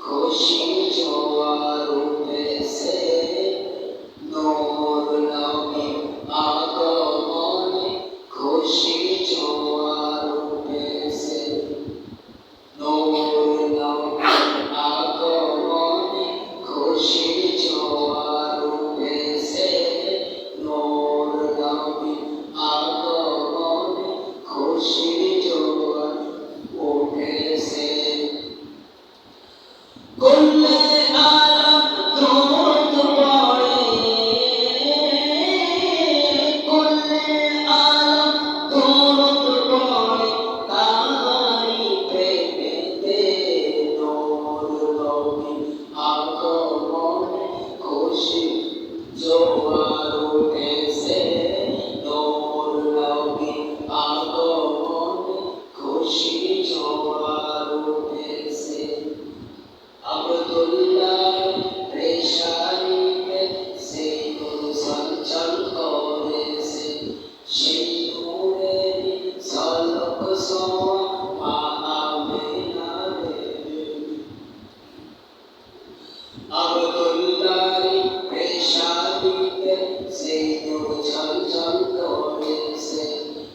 খুশি জোয়ার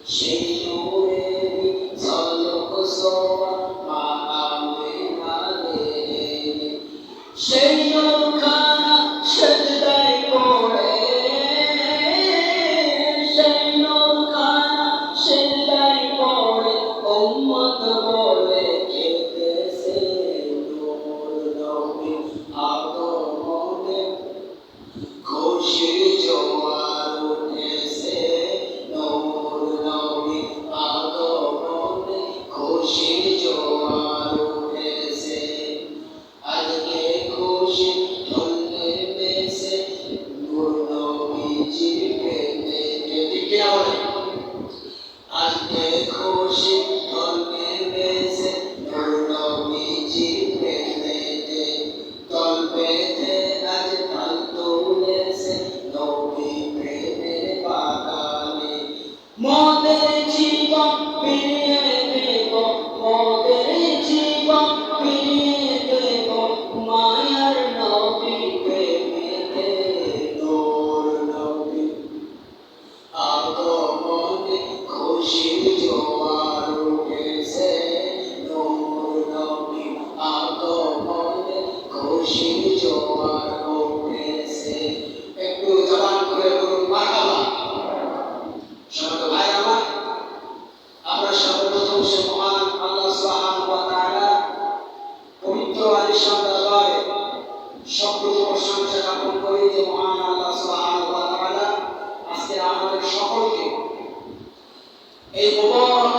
সেই আমাদের সকলকে এই মোবারক